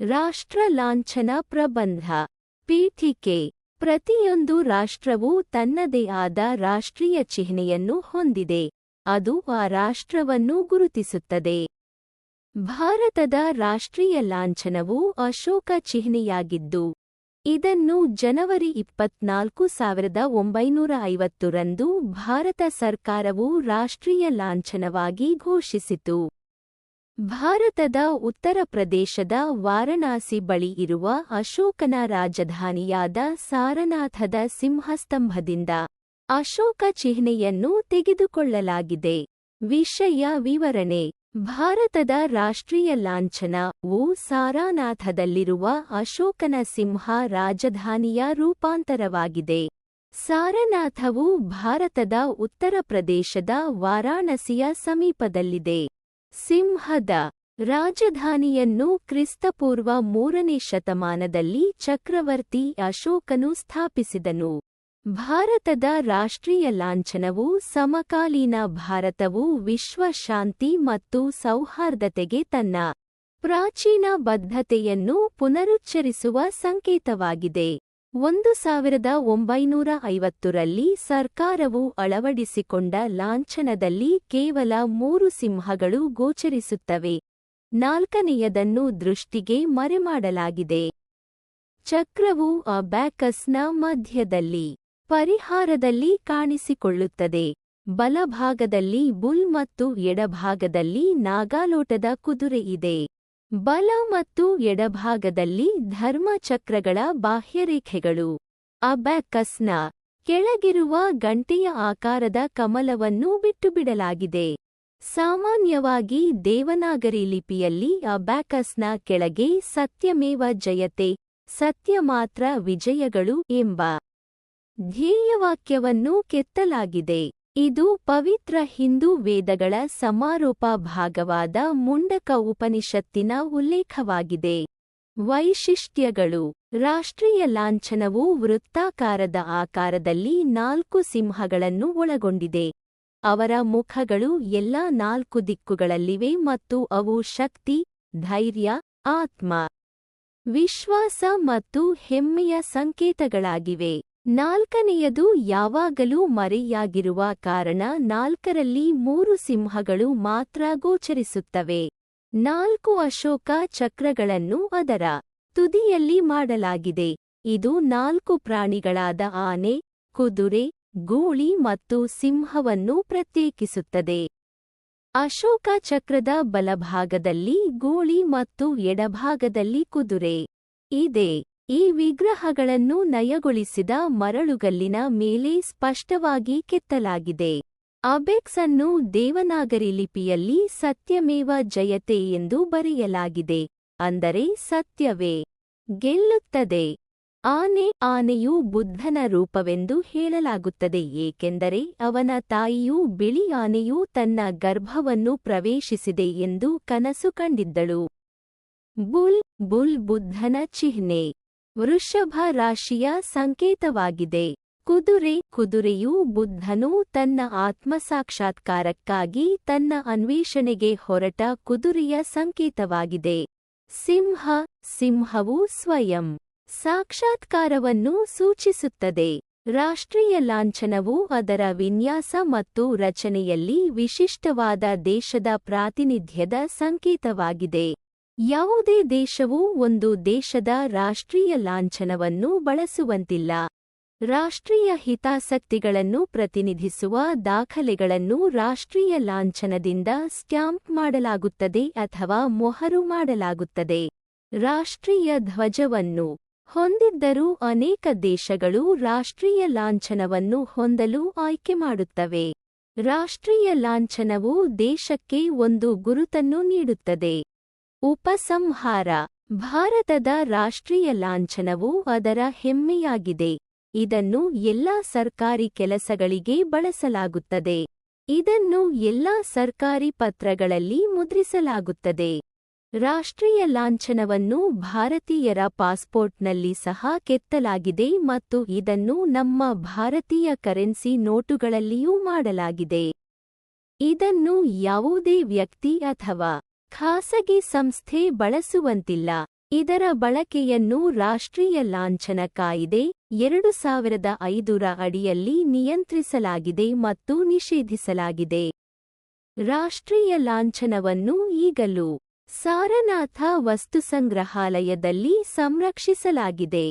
ರಾಷ್ಟ್ರ ಲಾಂಛನ ಪ್ರಬಂಧ. ಪೀಠಿಕೆ. ಪ್ರತಿಯೊಂದು ರಾಷ್ಟ್ರವು ತನ್ನದೇ ಆದ ರಾಷ್ಟ್ರೀಯ ಚಿಹ್ನೆಯನ್ನು ಹೊಂದಿದೆ. ಅದು ಆ ರಾಷ್ಟ್ರವನ್ನು ಗುರುತಿಸುತ್ತದೆ. ಭಾರತದ ರಾಷ್ಟ್ರೀಯ ಲಾಂಛನವು ಅಶೋಕ ಚಿಹ್ನೆಯಾಗಿದ್ದು, ಇದನ್ನು ಜನವರಿ ಇಪ್ಪತ್ನಾಲ್ಕು ಸಾವಿರದ ಒಂಬೈನೂರ ಐವತ್ತರಂದು ಭಾರತ ಸರ್ಕಾರವು ರಾಷ್ಟ್ರೀಯ ಲಾಂಛನವಾಗಿ ಘೋಷಿಸಿತು. ಭಾರತದ ಉತ್ತರ ಪ್ರದೇಶದ ವಾರಣಾಸಿ ಬಳಿ ಇರುವ ಅಶೋಕನ ರಾಜಧಾನಿಯಾದ ಸಾರನಾಥದ ಸಿಂಹಸ್ತಂಭದಿಂದ ಅಶೋಕ ಚಿಹ್ನೆಯನ್ನು ತೆಗೆದುಕೊಳ್ಳಲಾಗಿದೆ. ವಿಷಯ ವಿವರಣೆ. ಭಾರತದ ರಾಷ್ಟ್ರೀಯ ಲಾಂಛನ ವು ಸಾರಾನಾಥದಲ್ಲಿರುವ ಅಶೋಕನ ಸಿಂಹ ರಾಜಧಾನಿಯ ರೂಪಾಂತರವಾಗಿದೆ. ಸಾರನಾಥವು ಭಾರತದ ಉತ್ತರ ಪ್ರದೇಶದ ವಾರಾಣಸಿಯ ಸಮೀಪದಲ್ಲಿದೆ. ಸಿಂಹದ ರಾಜಧಾನಿಯನ್ನು ಕ್ರಿಸ್ತಪೂರ್ವ ಮೂರನೇ ಶತಮಾನದಲ್ಲಿ ಚಕ್ರವರ್ತಿ ಅಶೋಕನು ಸ್ಥಾಪಿಸಿದನು. ಭಾರತದ ರಾಷ್ಟ್ರೀಯ ಲಾಂಛನವು ಸಮಕಾಲೀನ ಭಾರತವು ವಿಶ್ವ ಶಾಂತಿ ಮತ್ತು ಸೌಹಾರ್ದತೆಗೆ ತನ್ನ ಪ್ರಾಚೀನ ಬದ್ಧತೆಯನ್ನು ಪುನರುಚ್ಚರಿಸುವ ಸಂಕೇತವಾಗಿದೆ. ಒಂದು ಸಾವಿರದ ಒಂಬೈನೂರ ಐವತ್ತರಲ್ಲಿ ಸರ್ಕಾರವು ಅಳವಡಿಸಿಕೊಂಡ ಲಾಂಛನದಲ್ಲಿ ಕೇವಲ ಮೂರು ಸಿಂಹಗಳು ಗೋಚರಿಸುತ್ತವೆ. ನಾಲ್ಕನೆಯದನ್ನು ದೃಷ್ಟಿಗೆ ಮರೆಮಾಡಲಾಗಿದೆ. ಚಕ್ರವು ಅಬ್ಯಾಕಸ್ನ ಮಧ್ಯದಲ್ಲಿ ಪರಿಹಾರದಲ್ಲಿ ಕಾಣಿಸಿಕೊಳ್ಳುತ್ತದೆ. ಬಲಭಾಗದಲ್ಲಿ ಬುಲ್ ಮತ್ತು ಎಡಭಾಗದಲ್ಲಿ ನಾಗಾಲೋಟದ ಕುದುರೆ ಇದೆ. ಬಲ ಮತ್ತು ಎಡಭಾಗದಲ್ಲಿ ಧರ್ಮಚಕ್ರಗಳ ಬಾಹ್ಯರೇಖೆಗಳು. ಅಬ್ಯಾಕಸ್ನ ಕೆಳಗಿರುವ ಗಂಟೆಯ ಆಕಾರದ ಕಮಲವನ್ನು ಬಿಟ್ಟುಬಿಡಲಾಗಿದೆ. ಸಾಮಾನ್ಯವಾಗಿ ದೇವನಾಗರಿ ಲಿಪಿಯಲ್ಲಿ ಅಬ್ಯಾಕಸ್ನ ಕೆಳಗೆ ಸತ್ಯಮೇವ ಜಯತೆ, ಸತ್ಯ ಮಾತ್ರ ವಿಜಯಗಳು ಎಂಬ ಧ್ಯೇಯವಾಕ್ಯವನ್ನು ಕೆತ್ತಲಾಗಿದೆ. ಇದು ಪವಿತ್ರ ಹಿಂದೂ ವೇದಗಳ ಸಮಾರೋಪ ಭಾಗವಾದ ಮುಂಡಕ ಉಪನಿಷತ್ತಿನ ಉಲ್ಲೇಖವಾಗಿದೆ. ವೈಶಿಷ್ಟ್ಯಗಳು. ರಾಷ್ಟ್ರೀಯ ಲಾಂಛನವು ವೃತ್ತಾಕಾರದ ಆಕಾರದಲ್ಲಿ ನಾಲ್ಕು ಸಿಂಹಗಳನ್ನು ಒಳಗೊಂಡಿದೆ. ಅವರ ಮುಖಗಳು ಎಲ್ಲಾ ನಾಲ್ಕು ದಿಕ್ಕುಗಳಲ್ಲಿವೆ ಮತ್ತು ಅವು ಶಕ್ತಿ, ಧೈರ್ಯ, ಆತ್ಮ, ವಿಶ್ವಾಸ ಮತ್ತು ಹೆಮ್ಮೆಯ ಸಂಕೇತಗಳಾಗಿವೆ. ನಾಲ್ಕನೆಯದು ಯಾವಾಗಲೂ ಮರೆಯಾಗಿರುವ ಕಾರಣ ನಾಲ್ಕರಲ್ಲಿ ಮೂರು ಸಿಂಹಗಳು ಮಾತ್ರ ಗೋಚರಿಸುತ್ತವೆ. ನಾಲ್ಕು ಅಶೋಕ ಚಕ್ರಗಳನ್ನು ಅದರ ತುದಿಯಲ್ಲಿ ಮಾಡಲಾಗಿದೆ. ಇದು ನಾಲ್ಕು ಪ್ರಾಣಿಗಳಾದ ಆನೆ, ಕುದುರೆ, ಗೂಳಿ ಮತ್ತು ಸಿಂಹವನ್ನು ಪ್ರತ್ಯೇಕಿಸುತ್ತದೆ. ಅಶೋಕ ಚಕ್ರದ ಬಲಭಾಗದಲ್ಲಿ ಗೂಳಿ ಮತ್ತು ಎಡಭಾಗದಲ್ಲಿ ಕುದುರೆ ಇದೆ. ಈ ವಿಗ್ರಹಗಳನ್ನು ನಯಗೊಳಿಸಿದ ಮರಳುಗಲ್ಲಿನ ಮೇಲೆ ಸ್ಪಷ್ಟವಾಗಿ ಕೆತ್ತಲಾಗಿದೆ. ಅಬೆಕ್ಸ್ ಅನ್ನು ದೇವನಾಗರಿ ಲಿಪಿಯಲ್ಲಿ ಸತ್ಯಮೇವ ಜಯತೆ ಎಂದು ಬರೆಯಲಾಗಿದೆ. ಅಂದರೆ ಸತ್ಯವೇ. ಗೆಲ್ಲುತ್ತದೆ. ಆನೆ ಆನೆಯು ಬುದ್ಧನ ರೂಪವೆಂದು ಹೇಳಲಾಗುತ್ತದೆ, ಏಕೆಂದರೆ ಅವನ ತಾಯಿಯು ಬಿಳಿ ಆನೆಯು ತನ್ನ ಗರ್ಭವನ್ನು ಪ್ರವೇಶಿಸಿದೆ ಎಂದು ಕನಸು ಕಂಡಿದ್ದಳು. ಬುಲ್ ಬುಲ್ ಬುದ್ಧನ ಚಿಹ್ನೆ. ವೃಷಭ ರಾಶಿಯ ಸಂಕೇತವಾಗಿದೆ. ಕುದುರೆ, ಕುದುರೆಯು ಬುದ್ಧನು ತನ್ನ ಆತ್ಮಸಾಕ್ಷಾತ್ಕಾರಕ್ಕಾಗಿ ತನ್ನ ಅನ್ವೇಷಣೆಗೆ ಹೊರಟ ಕುದುರೆಯ ಸಂಕೇತವಾಗಿದೆ. ಸಿಂಹ, ಸಿಂಹವು ಸ್ವಯಂ ಸಾಕ್ಷಾತ್ಕಾರವನ್ನು ಸೂಚಿಸುತ್ತದೆ. ರಾಷ್ಟ್ರೀಯ ಲಾಂಛನವು ಅದರ ವಿನ್ಯಾಸ ಮತ್ತು ರಚನೆಯಲ್ಲಿ ವಿಶಿಷ್ಟವಾದ ದೇಶದ ಪ್ರಾತಿನಿಧ್ಯದ ಸಂಕೇತವಾಗಿದೆ. ಯಾವುದೇ ದೇಶವು ಒಂದು ದೇಶದ ರಾಷ್ಟ್ರೀಯ ಲಾಂಛನವನ್ನು ಬಳಸುವಂತಿಲ್ಲ. ರಾಷ್ಟ್ರೀಯ ಹಿತಾಸಕ್ತಿಗಳನ್ನು ಪ್ರತಿನಿಧಿಸುವ ದಾಖಲೆಗಳನ್ನು ರಾಷ್ಟ್ರೀಯ ಲಾಂಛನದಿಂದ ಸ್ಟ್ಯಾಂಪ್ ಮಾಡಲಾಗುತ್ತದೆ ಅಥವಾ ಮೊಹರು ಮಾಡಲಾಗುತ್ತದೆ. ರಾಷ್ಟ್ರೀಯ ಧ್ವಜವನ್ನು ಹೊಂದಿದ್ದರೂ ಅನೇಕ ದೇಶಗಳು ರಾಷ್ಟ್ರೀಯ ಲಾಂಛನವನ್ನು ಹೊಂದಲು ಆಯ್ಕೆ ಮಾಡುತ್ತವೆ. ರಾಷ್ಟ್ರೀಯ ಲಾಂಛನವು ದೇಶಕ್ಕೆ ಒಂದು ಗುರುತನ್ನು ನೀಡುತ್ತದೆ. ಉಪಸಂಹಾರ. ಭಾರತದ ರಾಷ್ಟ್ರೀಯ ಲಾಂಛನವು ಅದರ ಹೆಮ್ಮೆಯಾಗಿದೆ. ಇದನ್ನು ಎಲ್ಲಾ ಸರ್ಕಾರಿ ಕೆಲಸಗಳಿಗೆ ಬಳಸಲಾಗುತ್ತದೆ. ಇದನ್ನು ಎಲ್ಲಾ ಸರ್ಕಾರಿ ಪತ್ರಗಳಲ್ಲಿ ಮುದ್ರಿಸಲಾಗುತ್ತದೆ. ರಾಷ್ಟ್ರೀಯ ಲಾಂಛನವನ್ನು ಭಾರತೀಯರ ಪಾಸ್ಪೋರ್ಟ್ನಲ್ಲಿ ಸಹ ಕೆತ್ತಲಾಗಿದೆ ಮತ್ತು ಇದನ್ನು ನಮ್ಮ ಭಾರತೀಯ ಕರೆನ್ಸಿ ನೋಟುಗಳಲ್ಲಿಯೂ ಮಾಡಲಾಗಿದೆ. ಇದನ್ನು ಯಾವುದೇ ವ್ಯಕ್ತಿ ಅಥವಾ ಖಾಸಗಿ ಸಂಸ್ಥೆ ಬಳಸುವಂತಿಲ್ಲ. ಇದರ ಬಳಕೆಯನ್ನು ರಾಷ್ಟ್ರೀಯ ಲಾಂಛನ ಕಾಯಿದೆ ಎರಡು ಸಾವಿರದ ಐದರ ಅಡಿಯಲ್ಲಿ ನಿಯಂತ್ರಿಸಲಾಗಿದೆ ಮತ್ತು ನಿಷೇಧಿಸಲಾಗಿದೆ. ರಾಷ್ಟ್ರೀಯ ಲಾಂಛನವನ್ನು ಈಗಲೂ ಸಾರನಾಥ ವಸ್ತುಸಂಗ್ರಹಾಲಯದಲ್ಲಿ ಸಂರಕ್ಷಿಸಲಾಗಿದೆ.